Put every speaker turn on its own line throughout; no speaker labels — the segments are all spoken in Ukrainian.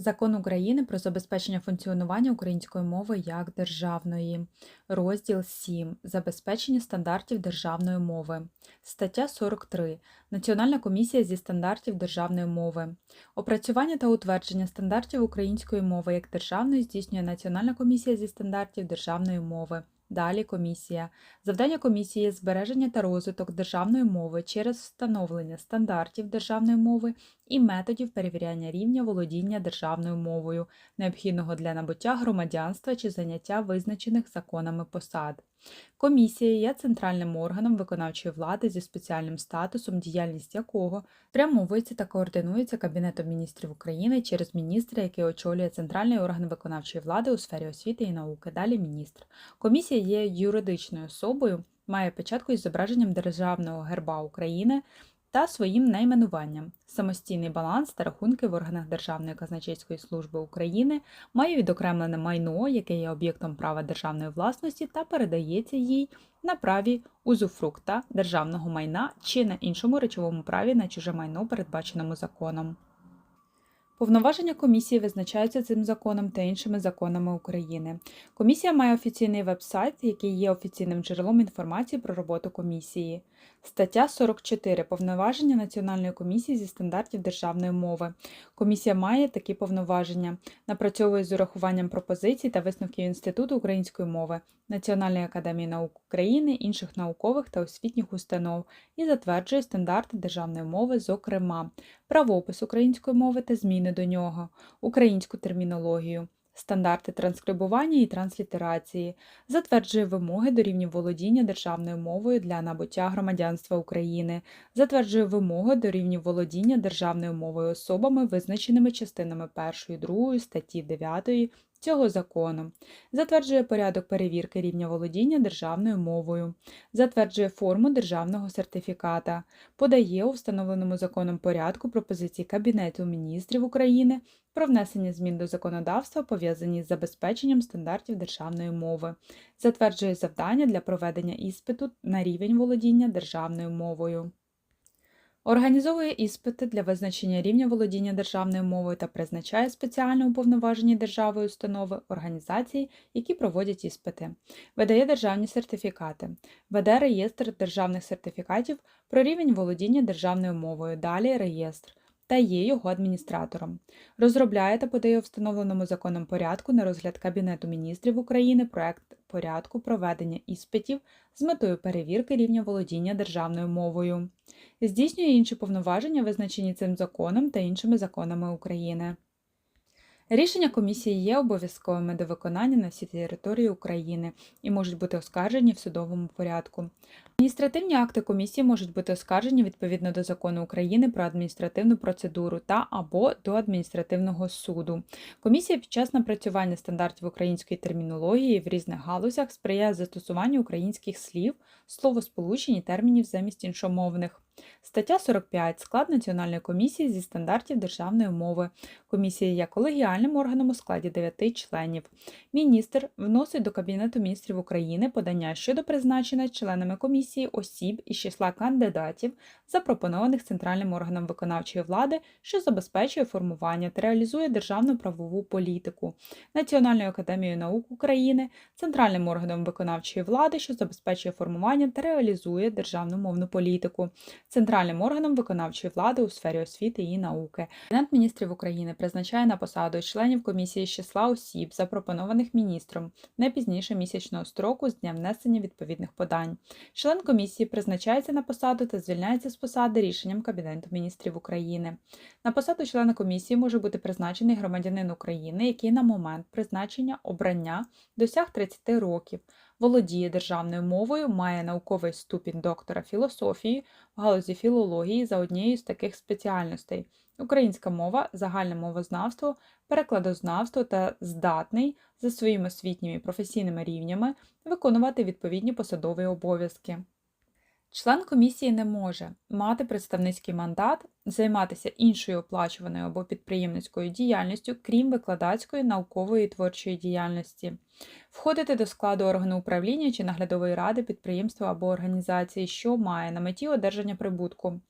Закон України про забезпечення функціонування української мови як державної. Розділ 7. Забезпечення стандартів державної мови. Стаття 43. Національна комісія зі стандартів державної мови. Опрацювання та утвердження стандартів української мови як державної здійснює Національна комісія зі стандартів державної мови. Далі комісія. Завдання комісії збереження та розвиток державної мови через встановлення стандартів державної мови і методів перевіряння рівня володіння державною мовою, необхідного для набуття громадянства чи заняття визначених законами посад. Комісія є центральним органом виконавчої влади зі спеціальним статусом, діяльність якого спрямовується та координується Кабінетом міністрів України через міністра, який очолює центральний орган виконавчої влади у сфері освіти і науки. Далі міністр. Комісія є юридичною особою, має печатку із зображенням Державного герба України та своїм найменуванням, самостійний баланс та рахунки в органах Державної казначейської служби України, має відокремлене майно, яке є об'єктом права державної власності та передається їй на праві узуфрукта державного майна чи на іншому речовому праві на чуже майно, передбаченому законом. Повноваження комісії визначаються цим законом та іншими законами України. Комісія має офіційний веб-сайт, який є офіційним джерелом інформації про роботу комісії. Стаття 44. Повноваження Національної комісії зі стандартів державної мови. Комісія має такі повноваження: напрацьовує з урахуванням пропозицій та висновків Інституту української мови, Національної академії наук України, інших наукових та освітніх установ і затверджує стандарти державної мови, зокрема, правопис української мови та зміни до нього, українську термінологію. Стандарти транскрибування і транслітерації, затверджує вимоги до рівня володіння державною мовою для набуття громадянства України, затверджує вимоги до рівня володіння державною мовою особами, визначеними частинами 1 і 2 статті 9 цього закону, затверджує порядок перевірки рівня володіння державною мовою, затверджує форму державного сертифіката, подає у встановленому законом порядку пропозиції Кабінету міністрів України про внесення змін до законодавства, пов'язані з забезпеченням стандартів державної мови, затверджує завдання для проведення іспиту на рівень володіння державною мовою. Організовує іспити для визначення рівня володіння державною мовою та призначає спеціально уповноважені державою установи, організації, які проводять іспити, видає державні сертифікати, веде реєстр державних сертифікатів про рівень володіння державною мовою, далі реєстр та є його адміністратором, розробляє та подає у встановленому законом порядку на розгляд Кабінету міністрів України проект порядку проведення іспитів з метою перевірки рівня володіння державною мовою, здійснює інші повноваження, визначені цим законом та іншими законами України. Рішення комісії є обов'язковими до виконання на всій території України і можуть бути оскаржені в судовому порядку. Адміністративні акти комісії можуть бути оскаржені відповідно до закону України про адміністративну процедуру та або до адміністративного суду. Комісія під час напрацювання стандартів української термінології в різних галузях сприяє застосуванню українських слів, словосполучень і термінів замість іншомовних. Стаття 45. Склад Національної комісії зі стандартів державної мови. Комісія є колегіальним органом у складі 9 членів. Міністр вносить до Кабінету міністрів України подання щодо призначення членами комісії осіб із числа кандидатів, запропонованих центральним органом виконавчої влади, що забезпечує формування та реалізує державну правову політику, Національною академією наук України, центральним органом виконавчої влади, що забезпечує формування та реалізує державну мовну політику центральним органом виконавчої влади у сфері освіти і науки. Кабінет міністрів України призначає на посаду членів комісії з числа осіб, запропонованих міністром, не пізніше місячного строку з дня внесення відповідних подань. Член комісії призначається на посаду та звільняється з посади рішенням Кабінету міністрів України. На посаду члена комісії може бути призначений громадянин України, який на момент призначення обрання досяг 30 років володіє державною мовою, має науковий ступінь доктора філософії в галузі філології за однією з таких спеціальностей: українська мова, загальне мовознавство, перекладознавство та здатний за своїми освітніми і професійними рівнями виконувати відповідні посадові обов'язки. Член комісії не може мати представницький мандат, займатися іншою оплачуваною або підприємницькою діяльністю, крім викладацької, наукової і творчої діяльності, входити до складу органу управління чи наглядової ради підприємства або організації, що має на меті одержання прибутку.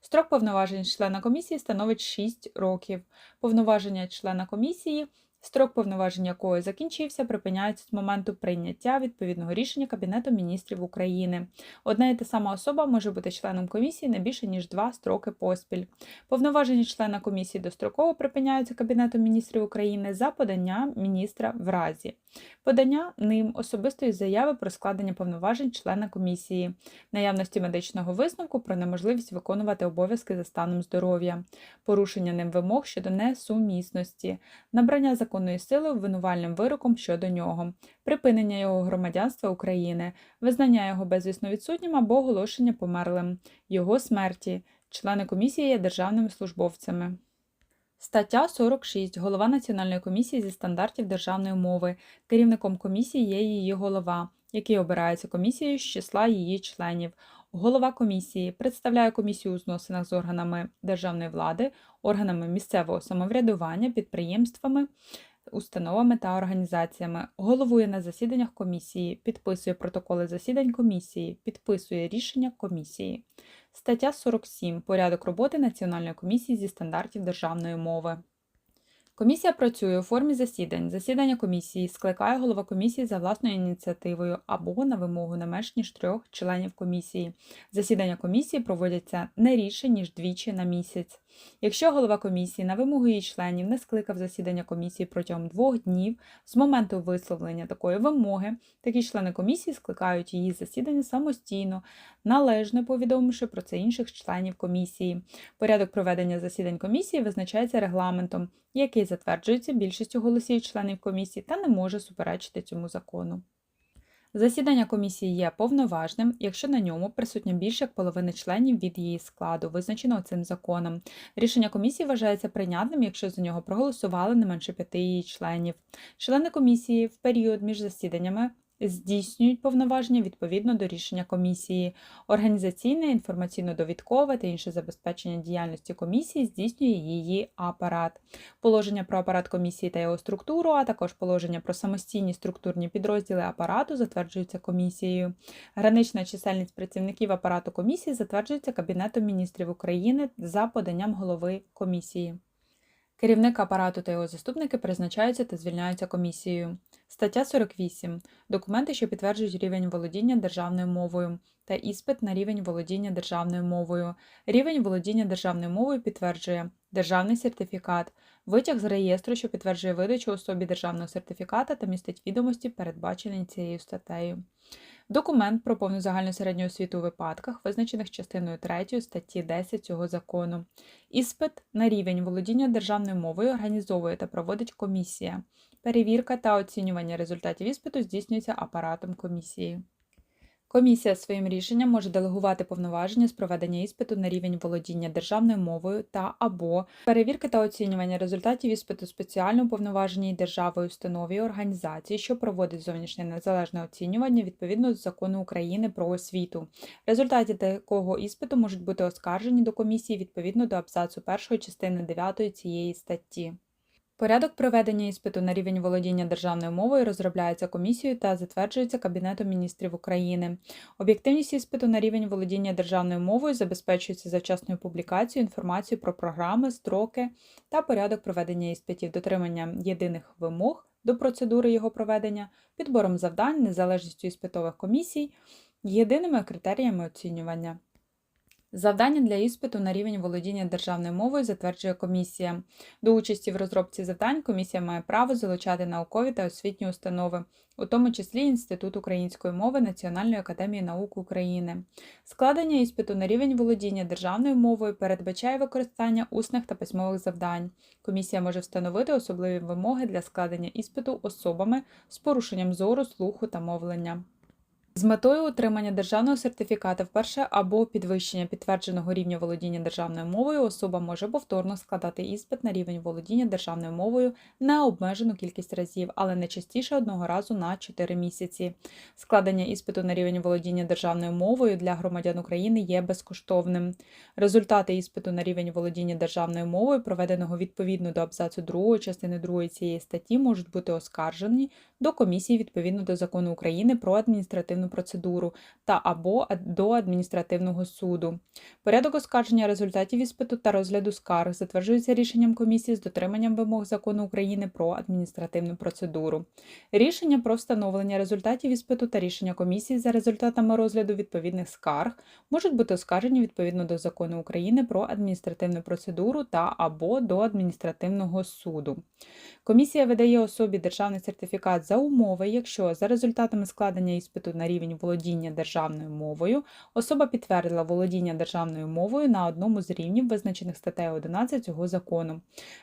Строк повноважень члена комісії становить 6 років. Повноваження члена комісії Строк повноважень якої закінчився, припиняється з моменту прийняття відповідного рішення Кабінету міністрів України. Одна і та сама особа може бути членом комісії не більше ніж два строки поспіль. Повноваження члена комісії достроково припиняються Кабінетом міністрів України за подання міністра в разі подання ним особистої заяви про складення повноважень члена комісії, наявності медичного висновку про неможливість виконувати обов'язки за станом здоров'я, порушення ним вимог щодо несумісності, набрання законної сили обвинувальним вироком щодо нього, припинення його громадянства України, визнання його безвісно відсутнім або оголошення померлим, його смерті. Члени комісії є державними службовцями. Стаття 46. Голова Національної комісії зі стандартів державної мови. Керівником комісії є її голова, який обирається комісією з числа її членів. Голова комісії представляє комісію у зносинах з органами державної влади, органами місцевого самоврядування, підприємствами, установами та організаціями, головує на засіданнях комісії, підписує протоколи засідань комісії, підписує рішення комісії. Стаття 47. Порядок роботи Національної комісії зі стандартів державної мови. Комісія працює у формі засідань. Засідання комісії скликає голова комісії за власною ініціативою або на вимогу не менш ніж трьох членів комісії. Засідання комісії проводяться не рідше, ніж двічі на місяць. Якщо голова комісії на вимогу її членів не скликав засідання комісії протягом двох днів з моменту висловлення такої вимоги, такі члени комісії скликають її засідання самостійно, належно повідомивши про це інших членів комісії. Порядок проведення засідань комісії визначається регламентом, який затверджується більшістю голосів членів комісії та не може суперечити цьому закону. Засідання комісії є повноважним, якщо на ньому присутня більше як половини членів від її складу, визначеного цим законом. Рішення комісії вважається прийнятним, якщо за нього проголосували не менше п'яти її членів. Члени комісії в період між засіданнями здійснюють повноваження відповідно до рішення комісії. Організаційне, інформаційно-довідкове та інше забезпечення діяльності комісії здійснює її апарат. Положення про апарат комісії та його структуру, а також положення про самостійні структурні підрозділи апарату затверджуються комісією. Гранична чисельність працівників апарату комісії затверджується Кабінетом міністрів України за поданням голови комісії. Керівник апарату та його заступники призначаються та звільняються комісією. Стаття 48. Документи, що підтверджують рівень володіння державною мовою та іспит на рівень володіння державною мовою. Рівень володіння державною мовою підтверджує державний сертифікат, витяг з реєстру, що підтверджує видачу особі державного сертифіката та містить відомості, передбачені цією статтею. Документ про повну загальну середню освіту у випадках, визначених частиною 3 статті 10 цього закону. Іспит на рівень володіння державною мовою організовує та проводить комісія. Перевірка та оцінювання результатів іспиту здійснюється апаратом комісії. Комісія своїм рішенням може делегувати повноваження з проведення іспиту на рівень володіння державною мовою та або перевірки та оцінювання результатів іспиту спеціально уповноваженій державою установі організації, що проводить зовнішнє незалежне оцінювання відповідно до закону України про освіту. Результати такого іспиту можуть бути оскаржені до комісії відповідно до абзацу першої частини 9 цієї статті. Порядок проведення іспиту на рівень володіння державною мовою розробляється комісією та затверджується Кабінетом міністрів України. Об'єктивність іспиту на рівень володіння державною мовою забезпечується завчасною публікацією інформації про програми, строки та порядок проведення іспитів, дотриманням єдиних вимог до процедури його проведення, підбором завдань, незалежністю іспитових комісій, єдиними критеріями оцінювання. Завдання для іспиту на рівень володіння державною мовою затверджує комісія. До участі в розробці завдань комісія має право залучати наукові та освітні установи, у тому числі Інститут української мови Національної академії наук України. Складення іспиту на рівень володіння державною мовою передбачає використання усних та письмових завдань. Комісія може встановити особливі вимоги для складення іспиту особами з порушенням зору, слуху та мовлення. З метою отримання державного сертифіката вперше або підвищення підтвердженого рівня володіння державною мовою особа може повторно складати іспит на рівень володіння державною мовою на обмежену кількість разів, але не частіше одного разу на 4 місяці. Складення іспиту на рівень володіння державною мовою для громадян України є безкоштовним. Результати іспиту на рівень володіння державною мовою, проведеного відповідно до абзацу 2 частини 2 цієї статті, можуть бути оскаржені до комісії відповідно до закону України про адміністративну процедуру та або до адміністративного суду. Порядок оскарження результатів іспиту та розгляду скарг затверджується рішенням комісії з дотриманням вимог закону України про адміністративну процедуру. Рішення про встановлення результатів іспиту та рішення комісії за результатами розгляду відповідних скарг можуть бути оскаржені відповідно до закону України про адміністративну процедуру та або до адміністративного суду. Комісія видає особі державний сертифікат за умови, якщо за результатами складення іспиту на рівень володіння державною мовою особа підтвердила володіння державною мовою на одному з рівнів, визначених статтею 11 цього закону.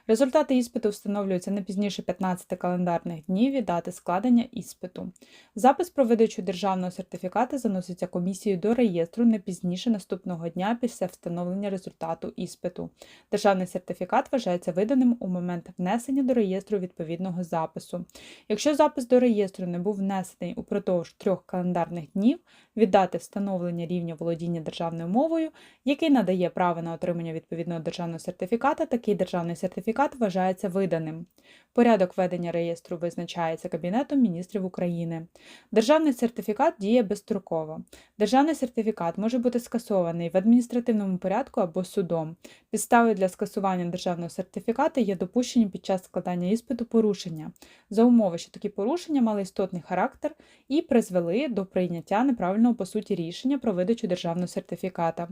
Результати іспиту встановлюються не пізніше 15 календарних днів від дати складення іспиту. Запис про видачу державного сертифіката заноситься комісією до реєстру не пізніше наступного дня після встановлення результату іспиту. Державний сертифікат вважається виданим у момент внесення до реєстру відповідного запису. Якщо запис до реєстру не був внесений упродовж трьох календарних днів від дати встановлення рівня володіння державною мовою, який надає право на отримання відповідного державного сертифіката, такий державний сертифікат вважається виданим. Порядок ведення реєстру визначається Кабінетом міністрів України. Державний сертифікат діє безстроково. Державний сертифікат може бути скасований в адміністративному порядку або судом. Підставою для скасування державного сертифіката є допущені під час складання іспиту порушення за умови, що такі порушення мали істотний характер і призвели до прийняття неправильного по суті рішення про видачу державного сертифіката.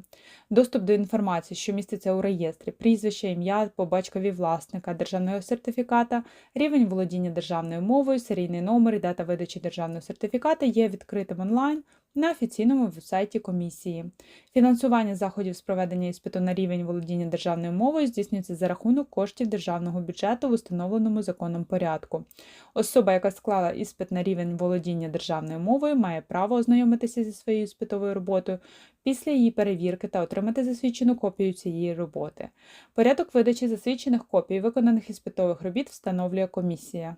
Доступ до інформації, що міститься у реєстрі, прізвище, ім'я по батькові власника державного сертифіката, рівень володіння державною мовою, серійний номер і дата видачі державного сертифіката є відкритим онлайн на офіційному сайті комісії. Фінансування заходів з проведення іспиту на рівень володіння державною мовою здійснюється за рахунок коштів державного бюджету в установленому законом порядку. Особа, яка склала іспит на рівень володіння державною мовою, має право ознайомитися зі своєю іспитовою роботою після її перевірки та отримати засвідчену копію цієї роботи. Порядок видачі засвідчених копій виконаних іспитових робіт встановлює комісія.